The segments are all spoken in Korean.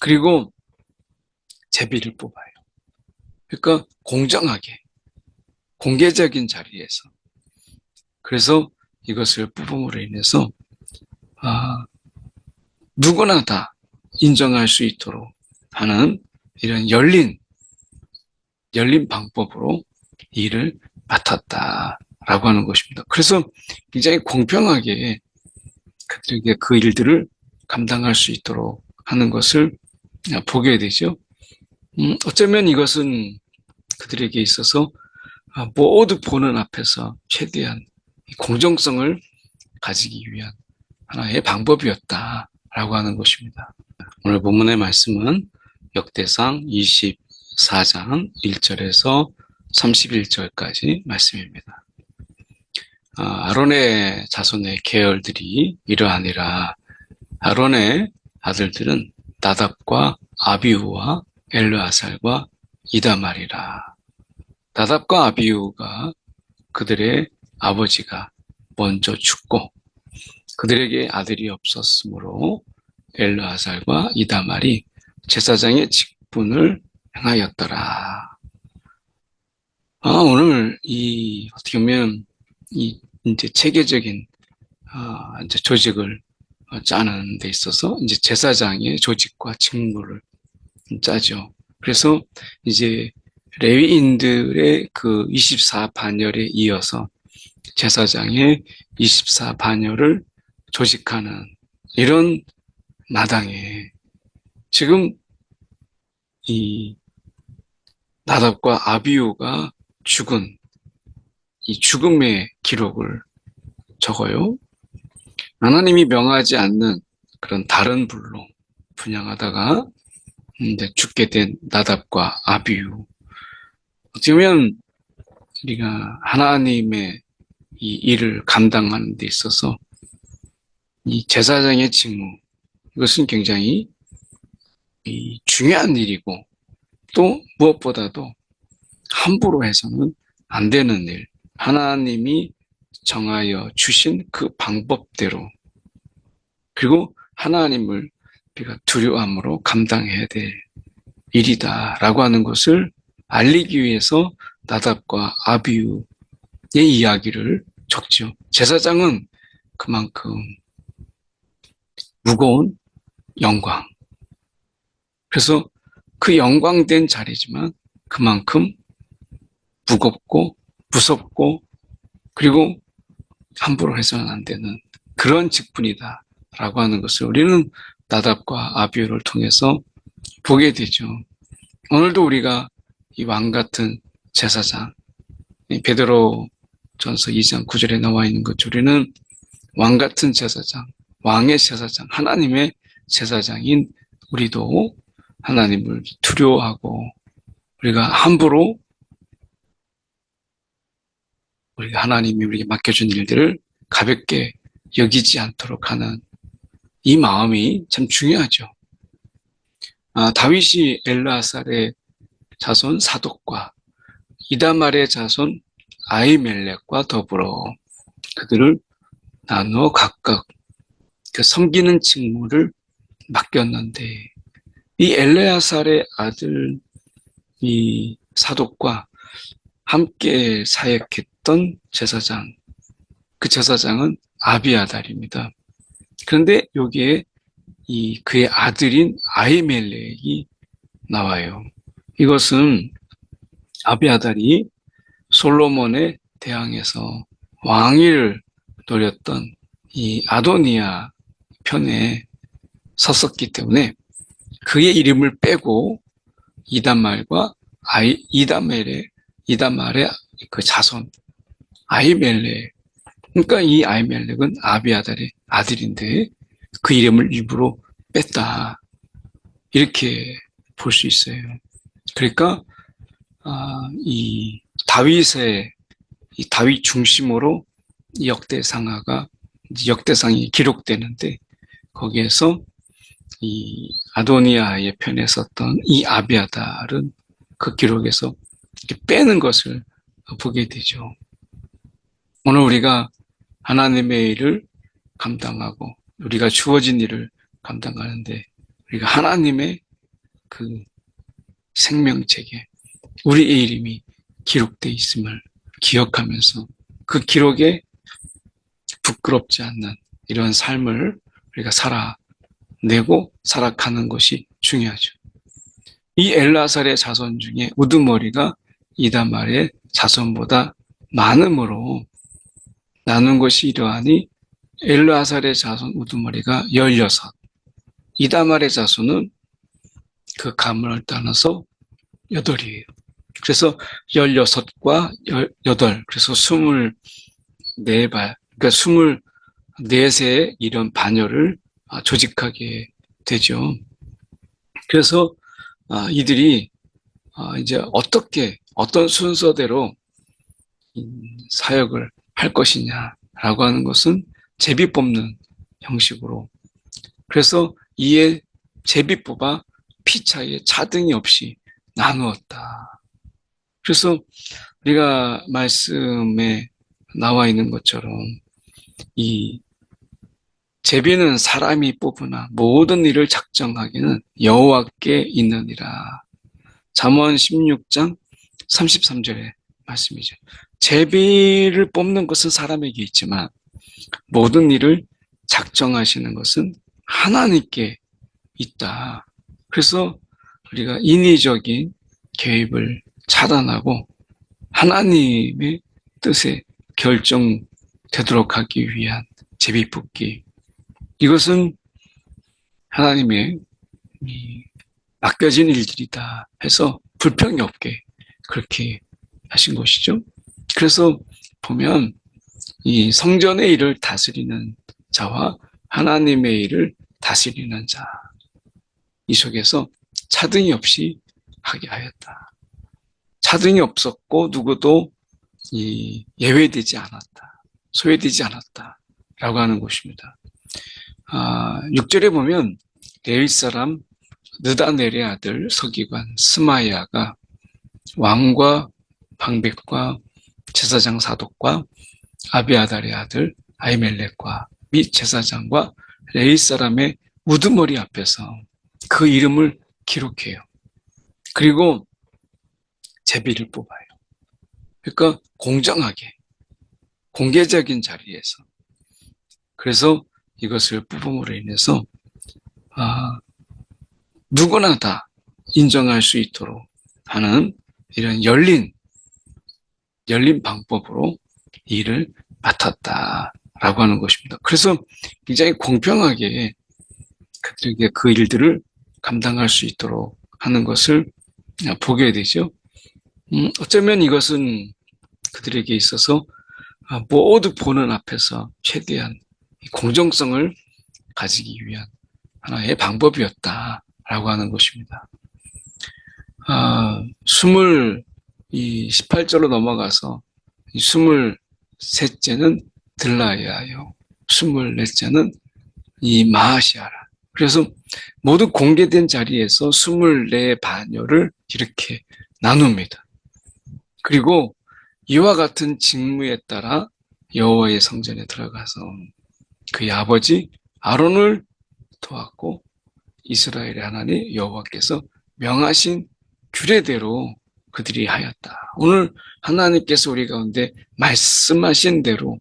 그리고 제비를 뽑아요. 그러니까 공정하게 공개적인 자리에서 그래서 이것을 뽑음으로 인해서 아, 누구나 다 인정할 수 있도록 하는 이런 열린 열린 방법으로 일을 맡았다라고 하는 것입니다. 그래서 굉장히 공평하게 그들에게 그 일들을 감당할 수 있도록 하는 것을 보게 되죠. 음, 어쩌면 이것은 그들에게 있어서 아, 모두 보는 앞에서 최대한 공정성을 가지기 위한 하나의 방법이었다라고 하는 것입니다. 오늘 본문의 말씀은 역대상 24장 1절에서 31절까지 말씀입니다. 아, 아론의 자손의 계열들이 이러하니라. 아론의 아들들은 나답과 아비우와 엘르아살과 이다말이라. 나답과 아비우가 그들의 아버지가 먼저 죽고 그들에게 아들이 없었으므로 엘르아살과 이다말이 제사장의 직분을 행하였더라. 아, 오늘 이 어떻게 보면 이 이제 체계적인 아, 이제 조직을 짜는 데 있어서 이제 제사장의 조직과 직무를 짜죠. 그래서 이제 레위인들의 그 24반열에 이어서 제사장의 24반열을 조직하는 이런 마당에 지금 이 나답과 아비우가 죽은 이 죽음의 기록을 적어요. 하나님이 명하지 않는 그런 다른 불로 분양하다가 이제 죽게 된 나답과 아비우. 어떻게 보면 우리가 하나님의 이 일을 감당하는 데 있어서 이 제사장의 직무 이것은 굉장히 중요한 일이고 또 무엇보다도 함부로 해서는 안 되는 일. 하나님이 정하여 주신 그 방법대로 그리고 하나님을 우리가 두려움으로 감당해야 될 일이다라고 하는 것을 알리기 위해서 나답과 아비우의 이야기를 적죠. 제사장은 그만큼 무거운 영광. 그래서 그 영광된 자리지만 그만큼 무겁고 무섭고 그리고 함부로 해서는 안 되는 그런 직분이다 라고 하는 것을 우리는 나답과 아비오를 통해서 보게 되죠. 오늘도 우리가 이 왕 같은 제사장, 베드로 전서 2장 9절에 나와 있는 것, 우리는 왕 같은 제사장, 왕의 제사장, 하나님의 제사장인 우리도 하나님을 두려워하고 우리가 함부로 우리가 하나님이 우리에게 맡겨준 일들을 가볍게 여기지 않도록 하는 이 마음이 참 중요하죠. 아, 다윗이 엘라살의 자손 사독과 이다말의 자손 아이멜렉과 더불어 그들을 나누어 각각 그 섬기는 직무를 맡겼는데 이 엘레아살의 아들 이 사독과 함께 사역했 던 제사장 그 제사장은 아비아달입니다. 그런데 여기에 이 그의 아들인 아이멜렉이 나와요. 이것은 아비아달이 솔로몬의 대항에서 왕위를 노렸던 이 아도니아 편에 섰었기 때문에 그의 이름을 빼고 이단말과 아이 이단멜의 이단말의 그 자손 아이멜렉 그러니까 이 아이멜렉은 아비아달의 아들인데 그 이름을 일부러 뺐다 이렇게 볼 수 있어요. 그러니까 아, 이 다윗의 이 다윗 중심으로 역대상하가 역대상이 기록되는데 거기에서 이 아도니아의 편에 섰던 이 아비아달은 그 기록에서 빼는 것을 보게 되죠. 오늘 우리가 하나님의 일을 감당하고 우리가 주어진 일을 감당하는데 우리가 하나님의 그 생명책에 우리의 이름이 기록되어 있음을 기억하면서 그 기록에 부끄럽지 않는 이런 삶을 우리가 살아내고 살아가는 것이 중요하죠. 이 엘라살의 자손 중에 우두머리가 이다말의 자손보다 많음으로 나눈 것이 이러하니 엘라살의 자손 우두머리가 16 이다말의 자손은 그 가문을 따라서 8이에요. 그래서 16과 8, 그래서 24발, 그러니까 24세의 이런 반열을 조직하게 되죠. 그래서 이들이 이제 어떻게, 어떤 순서대로 사역을 할 것이냐라고 하는 것은 제비 뽑는 형식으로. 그래서 이에 제비 뽑아 피 차이에 차등이 없이 나누었다. 그래서 우리가 말씀에 나와 있는 것처럼 이 제비는 사람이 뽑으나 모든 일을 작정하기는 여호와께 있느니라. 잠언 16장 33절의 말씀이죠. 제비를 뽑는 것은 사람에게 있지만 모든 일을 작정하시는 것은 하나님께 있다. 그래서 우리가 인위적인 개입을 차단하고 하나님의 뜻에 결정되도록 하기 위한 제비뽑기. 이것은 하나님의 맡겨진 일들이다 해서 불평이 없게 그렇게 하신 것이죠. 그래서 보면 이 성전의 일을 다스리는 자와 하나님의 일을 다스리는 자, 이 속에서 차등이 없이 하게 하였다. 차등이 없었고 누구도 이 예외되지 않았다. 소외되지 않았다. 라고 하는 것입니다. 아, 6절에 보면 레위 사람 느다넬의 아들 서기관 스마야가 왕과 방백과 제사장 사독과 아비아달의 아들 아이멜렉과 및 제사장과 레이 사람의 우두머리 앞에서 그 이름을 기록해요. 그리고 제비를 뽑아요. 그러니까 공정하게 공개적인 자리에서 그래서 이것을 뽑음으로 인해서 아, 누구나 다 인정할 수 있도록 하는 이런 열린 열린 방법으로 일을 맡았다라고 하는 것입니다. 그래서 굉장히 공평하게 그들에게 그 일들을 감당할 수 있도록 하는 것을 보게 되죠. 음, 어쩌면 이것은 그들에게 있어서 아, 모두 보는 앞에서 최대한 공정성을 가지기 위한 하나의 방법이었다라고 하는 것입니다. 아, 20, 이 18절로 넘어가서 이 23째는 들라야요. 24째는 이 마하시아라. 그래서 모두 공개된 자리에서 24 반열을 이렇게 나눕니다. 그리고 이와 같은 직무에 따라 여호와의 성전에 들어가서 그의 아버지 아론을 도왔고 이스라엘의 하나님 여호와께서 명하신 규례대로 그들이 하였다. 오늘 하나님께서 우리 가운데 말씀하신 대로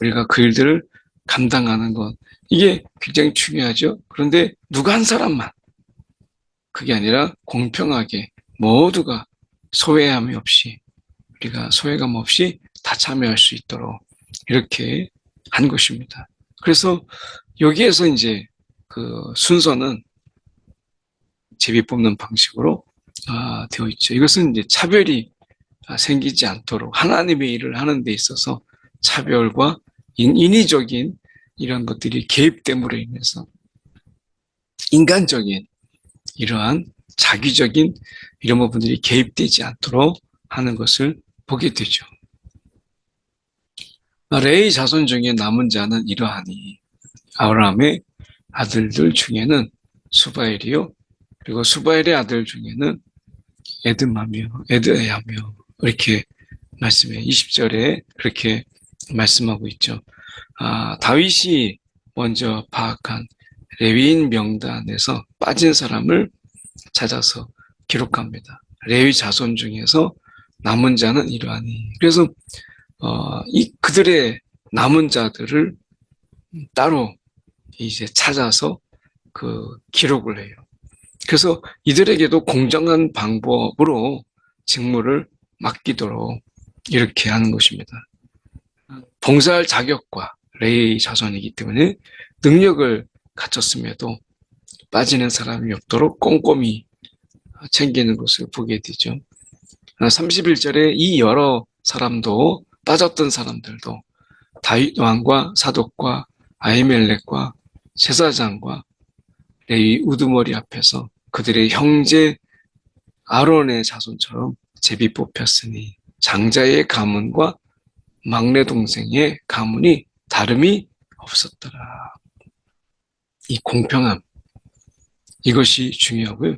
우리가 그 일들을 감당하는 것 이게 굉장히 중요하죠. 그런데 누가 한 사람만 그게 아니라 공평하게 모두가 소외함이 없이 우리가 소외감 없이 다 참여할 수 있도록 이렇게 한 것입니다. 그래서 여기에서 이제 그 순서는 제비 뽑는 방식으로 아, 되어 있죠. 이것은 이제 차별이 생기지 않도록 하나님의 일을 하는 데 있어서 차별과 인, 인위적인 이런 것들이 개입됨으로 인해서 인간적인 이러한 자기적인 이런 부분들이 개입되지 않도록 하는 것을 보게 되죠. 레이 자손 중에 남은 자는 이러하니 아브라함의 아들들 중에는 수바엘이요 그리고 수바엘의 아들 중에는 에드마며 에드에하며 이렇게 말씀해 20절에 그렇게 말씀하고 있죠. 아, 다윗이 먼저 파악한 레위인 명단에서 빠진 사람을 찾아서 기록합니다. 레위 자손 중에서 남은 자는 이러하니. 그래서 어, 이 그들의 남은 자들을 따로 이제 찾아서 그 기록을 해요. 그래서 이들에게도 공정한 방법으로 직무를 맡기도록 이렇게 하는 것입니다. 봉사할 자격과 레이 자손이기 때문에 능력을 갖췄음에도 빠지는 사람이 없도록 꼼꼼히 챙기는 것을 보게 되죠. 31절에 이 여러 사람도 빠졌던 사람들도 다윗 왕과 사독과 아이멜렉과 제사장과 레위 우두머리 앞에서 그들의 형제 아론의 자손처럼 제비 뽑혔으니 장자의 가문과 막내 동생의 가문이 다름이 없었더라. 이 공평함 이것이 중요하고요.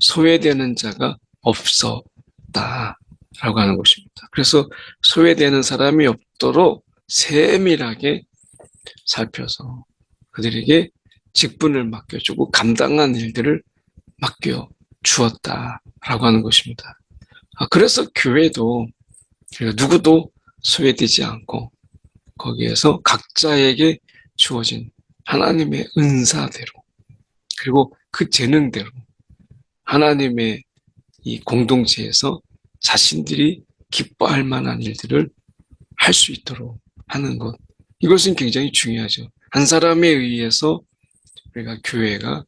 소외되는 자가 없었다라고 하는 것입니다. 그래서 소외되는 사람이 없도록 세밀하게 살펴서 그들에게 직분을 맡겨주고 감당한 일들을 맡겨 주었다라고 하는 것입니다. 아, 그래서 교회도 누구도 소외되지 않고 거기에서 각자에게 주어진 하나님의 은사대로 그리고 그 재능대로 하나님의 이 공동체에서 자신들이 기뻐할 만한 일들을 할 수 있도록 하는 것. 이것은 굉장히 중요하죠. 한 사람에 의해서 우리가 교회가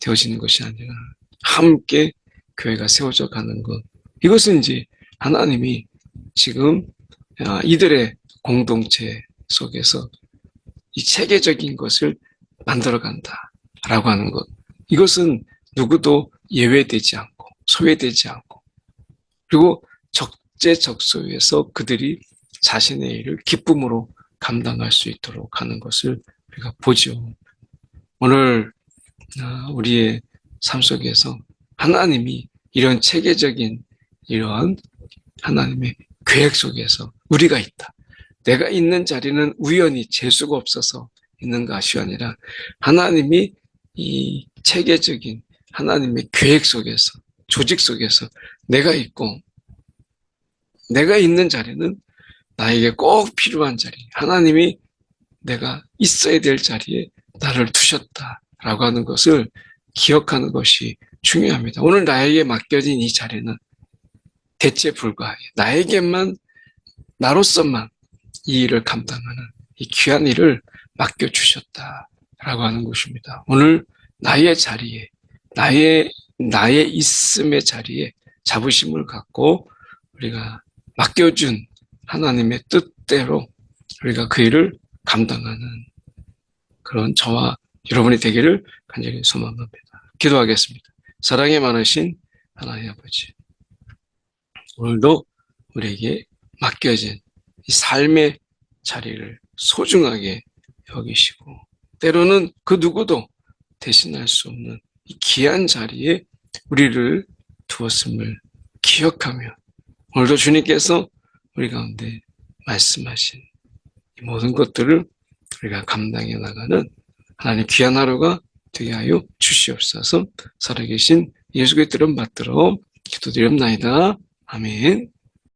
되어지는 것이 아니라 함께 교회가 세워져 가는 것. 이것은 이제 하나님이 지금 아, 이들의 공동체 속에서 이 체계적인 것을 만들어 간다라고 하는 것. 이것은 누구도 예외되지 않고 소외되지 않고 그리고 적재적소에서 그들이 자신의 일을 기쁨으로 감당할 수 있도록 하는 것을 우리가 보죠. 오늘 아, 우리의 삶 속에서 하나님이 이런 체계적인 이러한 하나님의 계획 속에서 우리가 있다. 내가 있는 자리는 우연히 재수가 없어서 있는 것이 아니라 하나님이 이 체계적인 하나님의 계획 속에서 조직 속에서 내가 있고 내가 있는 자리는 나에게 꼭 필요한 자리 하나님이 내가 있어야 될 자리에 나를 두셨다라고 하는 것을 기억하는 것이 중요합니다. 오늘 나에게 맡겨진 이 자리는 대체 불가해. 나에게만, 나로서만 이 일을 감당하는 이 귀한 일을 맡겨주셨다라고 하는 것입니다. 오늘 나의 자리에, 나의, 나의 있음의 자리에 자부심을 갖고 우리가 맡겨준 하나님의 뜻대로 우리가 그 일을 감당하는 그런 저와 여러분이 되기를 간절히 소망합니다. 기도하겠습니다. 사랑에 많으신 하나님 아버지. 오늘도 우리에게 맡겨진 이 삶의 자리를 소중하게 여기시고, 때로는 그 누구도 대신할 수 없는 이 귀한 자리에 우리를 두었음을 기억하며, 오늘도 주님께서 우리 가운데 말씀하신 이 모든 것들을 우리가 감당해 나가는 하나님 귀한 하루가 되게 하여 주시옵소서 살아계신 예수 그리스도를 받들어 기도드립나이다. 아멘.